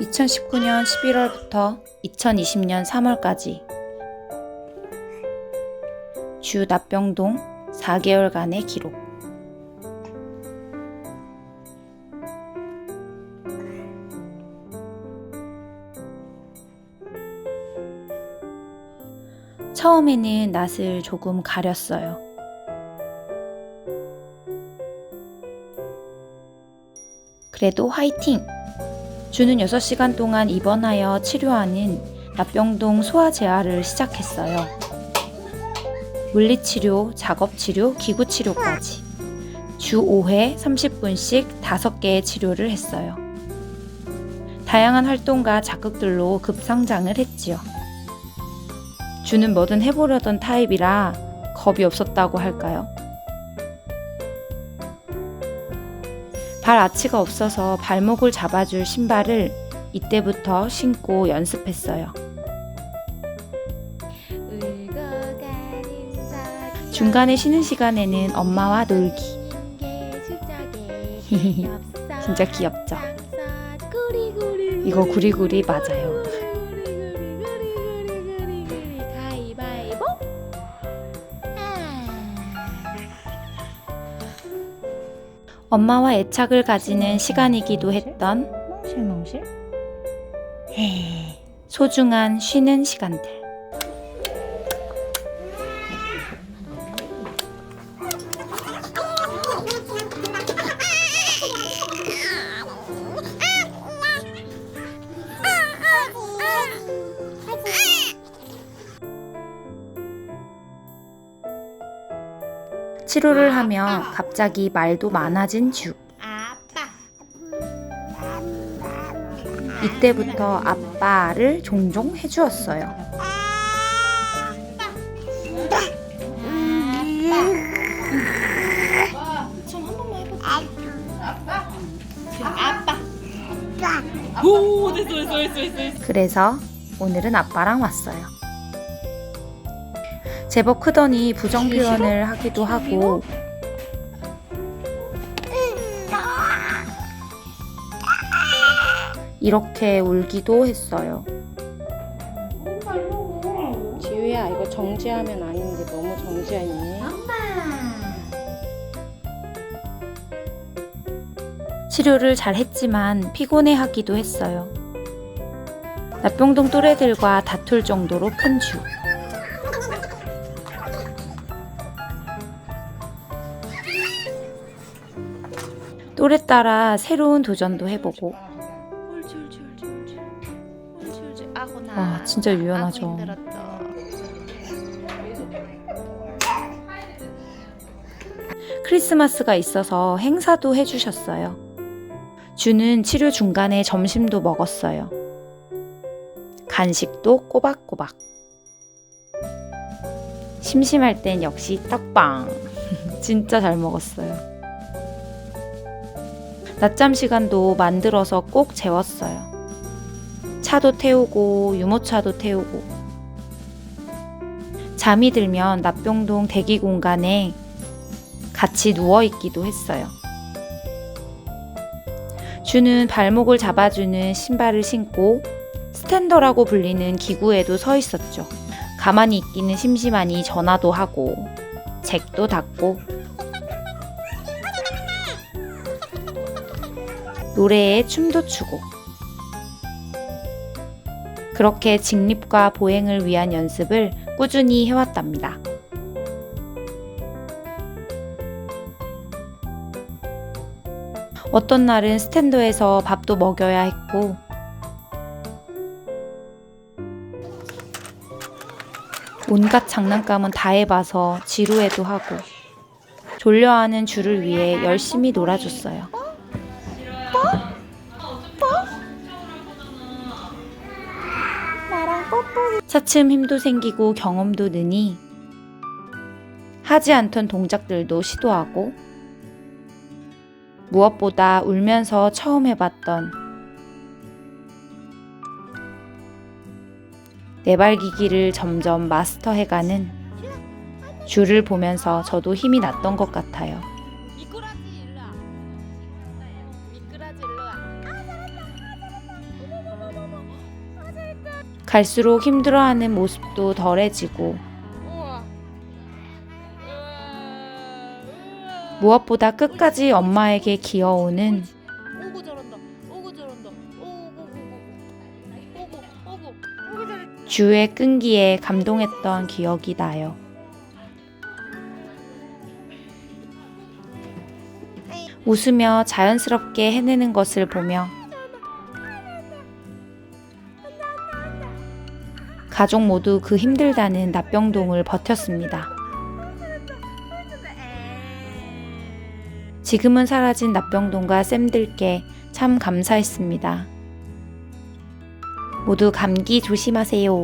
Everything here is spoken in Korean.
2019년 11월부터 2020년 3월까지 주 납병동 4개월간의 기록 처음에는 낯을 조금 가렸어요. 그래도 화이팅! 주는 6시간 동안 입원하여 치료하는 납병동 소아재활을 시작했어요. 물리치료, 작업치료, 기구치료까지. 주 5회 30분씩 5개의 치료를 했어요. 다양한 활동과 자극들로 급성장을 했지요. 주는 뭐든 해보려던 타입이라 겁이 없었다고 할까요? 발 아치가 없어서 발목을 잡아줄 신발을 이때부터 신고 연습했어요. 중간에 쉬는 시간에는 엄마와 놀기. 진짜 귀엽죠? 이거 구리구리 맞아요. 엄마와 애착을 가지는 시간이기도 했던 몽실몽실 소중한 쉬는 시간들. 치료를 하며 갑자기 말도 많아진 주. 아빠. 이때부터 아빠를 종종 해주었어요. 오 됐어 됐어 됐어 됐어 그래서 오늘은 아빠랑 왔어요. 제법 크더니 부정 표현을 하기도 하고 이렇게 울기도 했어요. 지우야 이거 정지하면 아닌데 너무 정지해 있니? 치료를 잘 했지만 피곤해 하기도 했어요. 납병동 또래들과 다툴 정도로 큰 주. 또래 따라 새로운 도전도 해보고. 와, 진짜 유연하죠. 크리스마스가 있어서 행사도 해주셨어요. 주는 치료 중간에 점심도 먹었어요. 간식도 꼬박꼬박. 심심할 땐 역시 떡빵. 진짜 잘 먹었어요. 낮잠 시간도 만들어서 꼭 재웠어요. 차도 태우고 유모차도 태우고. 잠이 들면 납병동 대기 공간에 같이 누워 있기도 했어요. 주는 발목을 잡아주는 신발을 신고 스탠더라고 불리는 기구에도 서 있었죠. 가만히 있기는 심심하니 전화도 하고 책도 닫고 노래에 춤도 추고 그렇게 직립과 보행을 위한 연습을 꾸준히 해왔답니다. 어떤 날은 스탠더에서 밥도 먹여야 했고, 온갖 장난감은 다 해봐서 지루해도 하고, 졸려하는 주를 위해 열심히 놀아줬어요. 차츰 힘도 생기고 경험도 느니, 하지 않던 동작들도 시도하고, 무엇보다 울면서 처음 해봤던 내발기기를 점점 마스터해가는 줄을 보면서 저도 힘이 났던 것 같아요. 미꾸라지 일로 와. 미꾸라지 일로 와. 갈수록 힘들어하는 모습도 덜해지고. 무엇보다 끝까지 엄마에게 기어오는. 주의 끈기에 감동했던 기억이 나요. 웃으며 자연스럽게 해내는 것을 보며 가족 모두 그 힘들다는 납병동을 버텼습니다. 지금은 사라진 납병동과 쌤들께 참 감사했습니다. 모두 감기 조심하세요.